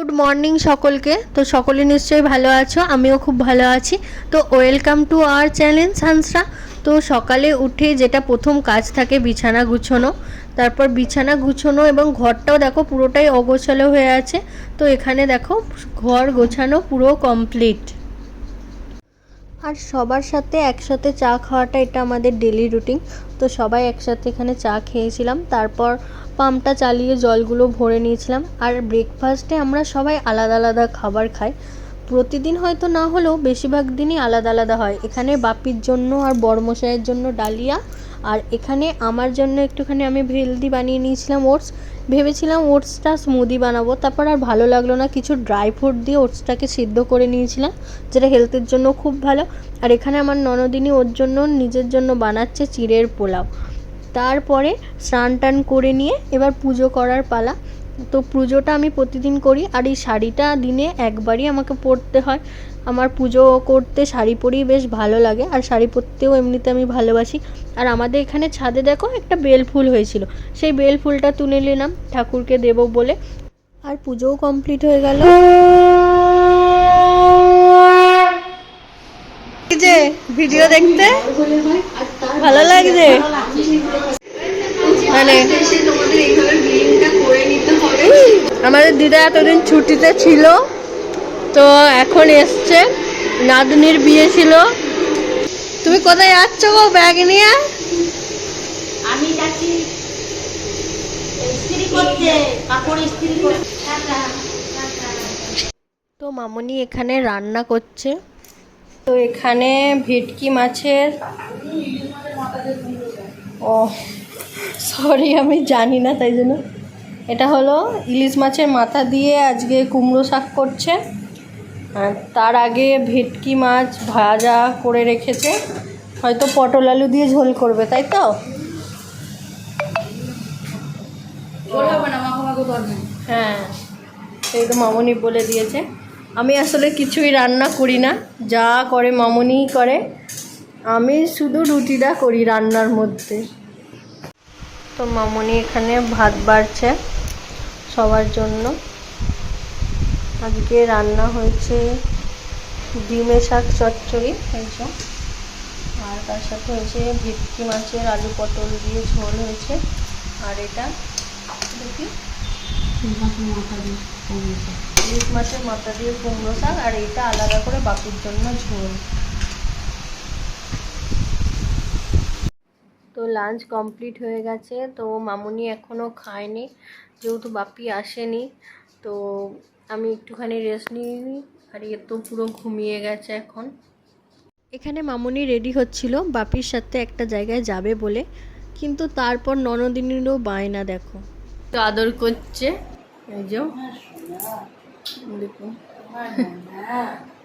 Good morning সকলকে। তো সকলে নিশ্চয়ই ভালো আছো? আমিও খুব ভালো আছি। তো ওয়েলকাম টু আওয়ার চ্যানেল সানসরা তো সকালে উঠে যেটা প্রথম কাজ থাকে বিছানা গুছোনো। তারপর বিছানা গুছোনো এবং ঘরটাও দেখো পুরোটাই অগোছালো হয়ে আছে। তো এখানে দেখো ঘর গোছানো পুরো কমপ্লিট আর সবার সাথে একসাথে চা খাওয়াটা এটা আমাদের ডেলি রুটিন তো সবাই একসাথে এখানে চা খেয়েছিলাম। তারপর পাম্পটা চালিয়ে জলগুলো ভরে নিয়েছিলাম। আর ব্রেকফাস্টে আমরা সবাই আলাদা আলাদা খাবার খাই। প্রতিদিন হয়তো না হলেও বেশিরভাগ দিনই আলাদা আলাদা হয়। এখানে বাপির জন্য আর বড়মশাইয়ের জন্য ডালিয়া। আর এখানে আমার জন্য একটুখানি আমি হেলদি বানিয়ে নিয়েছিলাম ওটস। ভেবেছিলাম ওটসটা স্মুদি বানাবো। তারপর আর ভালো লাগল না, কিছু ড্রাই ফ্রুট দিয়ে ওটসটাকে সিদ্ধ করে নিয়েছিলাম, যেটা হেলথের জন্য খুব ভালো। আর এখানে আমার ননদিনী ওর জন্য নিজের জন্য বানাচ্ছে চিড়ের পোলাও। তারপরে স্নান টান করে নিয়ে এবার পুজো করার পালা। তো পুজোটা আমি প্রতিদিন করি আর এই শাড়িটা দিনে একবারই আমাকে পরতে হয়। আমার পুজো করতে শাড়ি পরেই বেশ ভালো লাগে আর শাড়ি পরতেও এমনিতে আমি ভালোবাসি। আর আমাদের এখানে ছাদে দেখো একটা বেল ফুল হয়েছিল। সেই বেল ফুলটা তুলে নিলাম, ঠাকুরকে দেবো বলে। আর পুজোও কমপ্লিট হয়ে গেল। ভিডিও দেখতে? ভালো লাগছে। মানে আমাদের দিদা এতদিন ছুটিতে ছিল তো এখন এসছে। নাতনির বিয়ে ছিল। তুমি কোথায় যাচ্ছ গো ব্যাগ নিয়ে? আমি যাচ্ছি। ইস্ত্রি করতে কাপড় ইস্ত্রি করতে। Tata, tata. তো মামনি এখানে রান্না করছে। তো এখানে ভেটকি মাছের ও সরি আমি জানি না তাই জন্য। এটা হলো ইলিশ মাছের মাথা দিয়ে আজকে কুমড়ো শাক করছে। তার আগে ভেটকি মাছ ভাজা করে রেখেছে। হয়তো পটল আলু দিয়ে ঝোল করবে তাই তো? হ্যাঁ সেই তো মামনি বলে দিয়েছে। আমি আসলে কিছুই রান্না করি না। যা করে মামনিই করে। আমি শুধু রুটিটা করি রান্নার মধ্যে। তো মামনি এখানে ভাত বাড়ছে সবার জন্য। আজকে রান্না হয়েছে ডিমে শাক চচ্চড়ি হয়েছে আর তার সাথে হয়েছে ভেটকি মাছের আলু পটল দিয়ে ঝোল হয়েছে। আর এটা দেখি ইলিশ মাছের মাথা দিয়ে কুমড়ো শাক আর এটা আলাদা করে বাপির জন্য ঝোল। তো লাঞ্চ কমপ্লিট হয়ে গেছে। তো মামুনি এখনও খায়নি, যেহেতু বাপি আসেনি, তো আমি একটুখানি রেস্ট নিই, আর এ তো পুরো ঘুমিয়ে গেছে এখন। এখানে মামুনি রেডি হচ্ছিল, বাপির সাথে একটা জায়গায় যাবে বলে, কিন্তু তারপর ননদিনীরও বায়না, দেখো। তো আদর করছে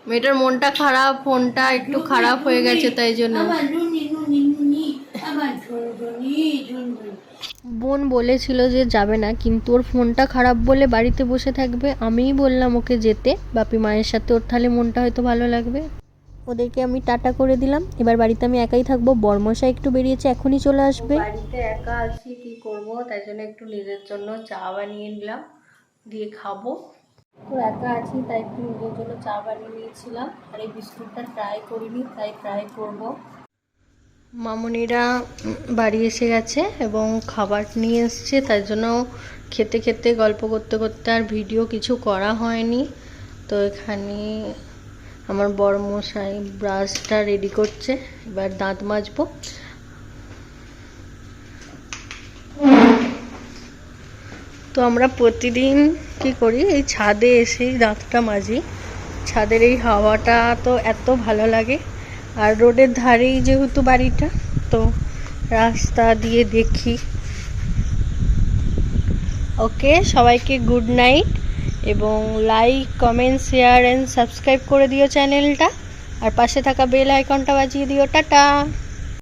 মেয়েটার মনটা খারাপ, ফোনটা একটু খারাপ হয়ে গেছে, তাই জন্য। বোন বলেছিল যে যাবে না, কিন্তু ওর ফোনটা খারাপ বলে বাড়িতে বসে থাকবে। আমিই বললাম ওকে যেতে। বাপি মায়ের সাথে ওর তাহলে মনটা হয়তো ভালো লাগবে। ওদেরকে আমি টাটা করে দিলাম। এবার বাড়িতে আমি একাই থাকব। বর্মশা একটু বেরিয়েছে, এখনই চলে আসবে। বাড়িতে একা আছি, কি করব? তাই জন্য একটু নিজের জন্য চা বানিয়ে নিলাম, দিয়ে খাব। তো একা আছি, তাই একটু নিজের জন্য চা বানিয়ে নিয়েছিলাম। আর এই বিস্কুটটা ট্রাই করিনি, তাই ট্রাই করব। মামনিরা বাড়ি এসে গেছে এবং খাবার নিয়ে এসছে, তার জন্য খেতে খেতে, গল্প করতে করতে আর ভিডিও কিছু করা হয়নি। তো এখানে আমার বড় মশাই ব্রাশটা রেডি করছে, এবার দাঁত মাজবো। তো আমরা প্রতিদিন কি করি, এই ছাদে এসেই দাঁতটা মাজি। ছাদের এই হাওয়াটা তো এত ভালো লাগে। আর রোডের ধারেই যেহেতু বাড়িটা, তো রাস্তা দিয়ে দেখি। ওকে, সবাইকে গুড নাইট এবং like, comment, share and subscribe করে দিও চ্যানেলটা। আর পাশে থাকা বেল আইকনটা বাজিয়ে দিও। টাটা!